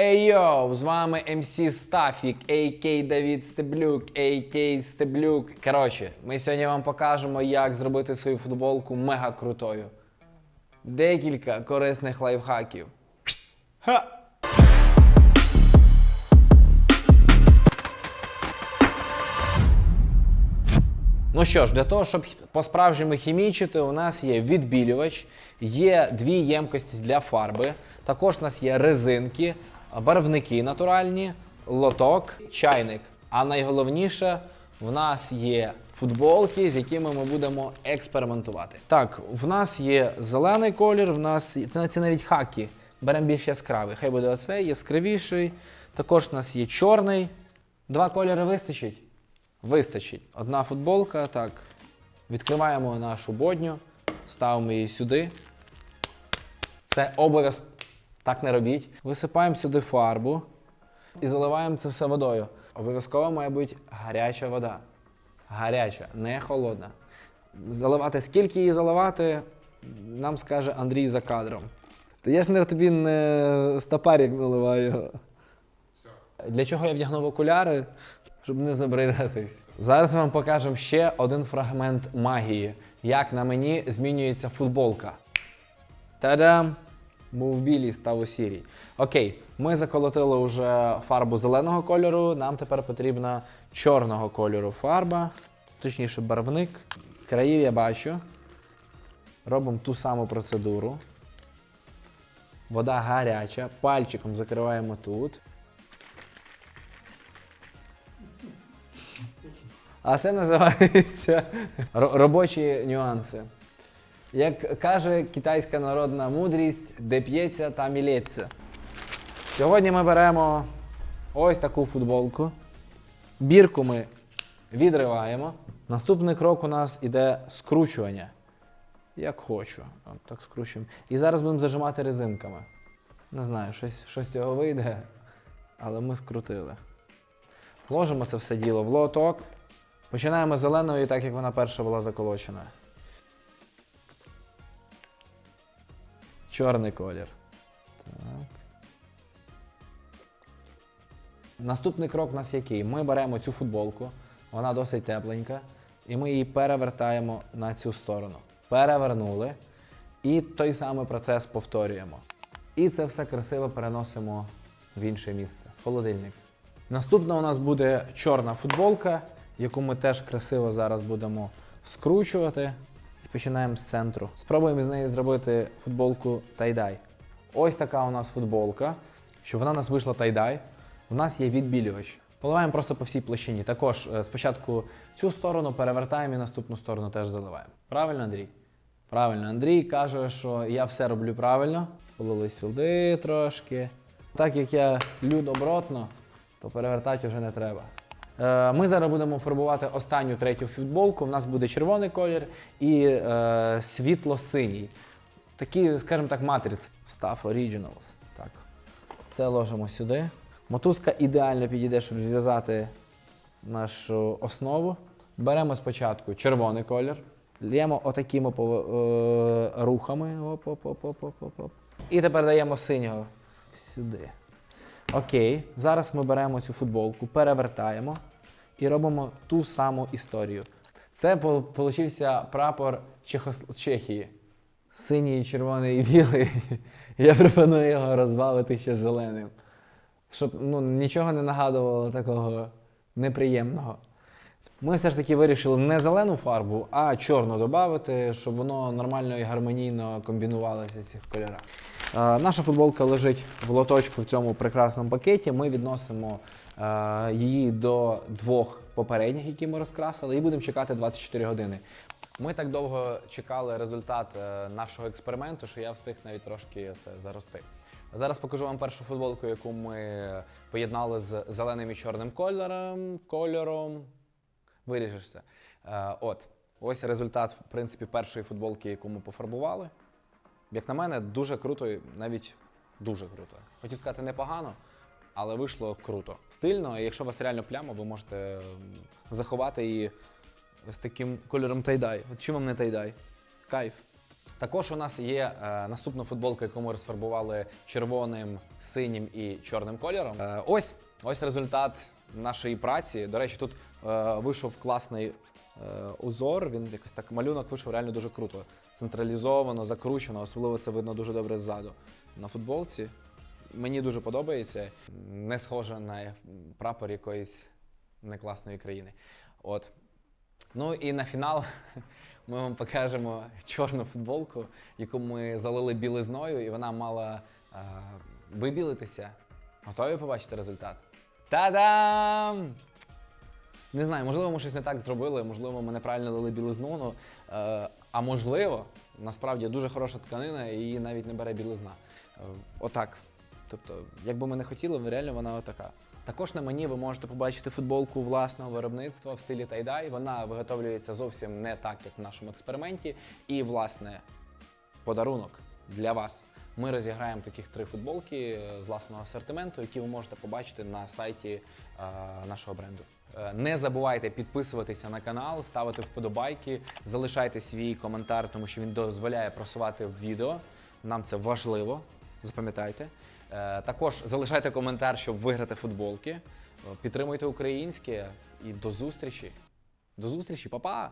Ей йоу, з вами MC Стафік, а.к. Давід Стеблюк, а.к. Стеблюк. Коротше, ми сьогодні вам покажемо, як зробити свою футболку мега крутою. Декілька корисних лайфхаків. Ха! Ну що ж, для того, щоб по-справжньому хімічити, у нас є відбілювач, є дві ємкості для фарби. Також у нас є резинки, барвники натуральні, лоток, чайник. А найголовніше, в нас є футболки, з якими ми будемо експериментувати. Так, в нас є зелений колір, в нас це навіть хаки. Беремо більш яскравий. Хай буде оцей, яскравіший. Також у нас є чорний. Два кольори вистачить? Вистачить. Одна футболка, так. Відкриваємо нашу бодню, ставимо її сюди. Це обов'язково. Так не робіть. Висипаємо сюди фарбу і заливаємо це все водою. Обов'язково має бути гаряча вода. Гаряча, не холодна. Заливати, скільки її заливати, нам скаже Андрій за кадром. Та я ж не тобі не стопарик наливаю. Для чого я вдягнув окуляри? Щоб не забридатись. Зараз вам покажемо ще один фрагмент магії, як на мені змінюється футболка. Та-дам! Був білий, став у сірій. Окей, ми заколотили вже фарбу зеленого кольору. Нам тепер потрібна чорного кольору фарба, точніше барвник. Країв я бачу. Робимо ту саму процедуру. Вода гаряча. Пальчиком закриваємо тут. А це називається робочі нюанси. Як каже китайська народна мудрість, де п'ється, там і. Сьогодні ми беремо ось таку футболку. Бірку ми відриваємо. Наступний крок у нас іде скручування. Як хочу. От так скручуємо. І зараз будемо зажимати резинками. Не знаю, щось, щось з цього вийде, але ми скрутили. Вложимо це все діло в лоток. Починаємо з зеленої, так як вона перша була заколочена. Чорний колір. Так. Наступний крок у нас який? Ми беремо цю футболку, вона досить тепленька, і ми її перевертаємо на цю сторону. Перевернули. І той самий процес повторюємо. І це все красиво переносимо в інше місце, холодильник. Наступна у нас буде чорна футболка, яку ми теж красиво зараз будемо скручувати. Починаємо з центру. Спробуємо з неї зробити футболку тайдай. Ось така у нас футболка. Щоб вона у нас вийшла тайдай, у нас є відбілювач. Поливаємо просто по всій площині. Також е, спочатку цю сторону перевертаємо і наступну сторону теж заливаємо. Правильно, Андрій? Правильно, Андрій каже, що я все роблю правильно. Полили сюди трошки. Так як я лю добротно, то перевертати вже не треба. Е, Ми зараз будемо фарбувати останню третю футболку. У нас буде червоний колір і е, світло-синій. Такі, скажімо так, матриць. Stuff Originals. Так. Це ложимо сюди. Мотузка ідеально підійде, щоб зв'язати нашу основу. Беремо спочатку червоний колір, лємо отакими е, рухами. Оп, оп, оп, оп, оп, оп. І тепер даємо синього сюди. Окей, зараз ми беремо цю футболку, перевертаємо і робимо ту саму історію. Це вийшов прапор Чехос... Чехії. Синій, червоний і білий. Я пропоную його розбавити ще зеленим. Щоб ну, нічого не нагадувало такого неприємного. Ми все ж таки вирішили не зелену фарбу, а чорну додати, щоб воно нормально і гармонійно комбінувалося в цих кольорах. Е, наша футболка лежить в лоточку в цьому прекрасному пакеті. Ми відносимо е, її до двох попередніх, які ми розкрасили, і будемо чекати 24 години. Ми так довго чекали результат е, нашого експерименту, що я встиг навіть трошки це зарости. Зараз покажу вам першу футболку, яку ми поєднали з зеленим і чорним кольором. кольором. Виріжешся. От, ось результат, в принципі, першої футболки, яку ми пофарбували. Як на мене, дуже круто, навіть дуже круто. Хотів сказати непогано, але вийшло круто. Стильно, і якщо у вас реально пляма, ви можете заховати її з таким кольором тайдай. От чим вам не тайдай? Кайф. Також у нас є е, наступна футболка, яку ми розфарбували червоним, синім і чорним кольором. Е, ось ось результат нашої праці. До речі, тут е, вийшов класний е, узор. Він якось так малюнок вийшов реально дуже круто. Централізовано, закручено, особливо це видно дуже добре ззаду. На футболці. Мені дуже подобається. Не схоже на прапор якоїсь некласної країни. От. Ну і на фінал ми вам покажемо чорну футболку, яку ми залили білизною, і вона мала е, вибілитися. Готові побачити результат? Та-дам! Не знаю, можливо, ми щось не так зробили, можливо, ми неправильно лили білизну, ну, е, а можливо, насправді дуже хороша тканина і її навіть не бере білизна. Е, отак. Тобто, якби ми не хотіли, реально вона отака. Також на мені ви можете побачити футболку власного виробництва в стилі тайдай. Вона виготовлюється зовсім не так, як в нашому експерименті. І, власне, подарунок для вас. Ми розіграємо таких три футболки е, з власного асортименту, які ви можете побачити на сайті е, нашого бренду. Е, Не забувайте підписуватися на канал, ставити вподобайки, залишайте свій коментар, тому що він дозволяє просувати відео. Нам це важливо, запам'ятайте. Також залишайте коментар, щоб виграти футболки. Підтримуйте українське і до зустрічі. До зустрічі, па-па!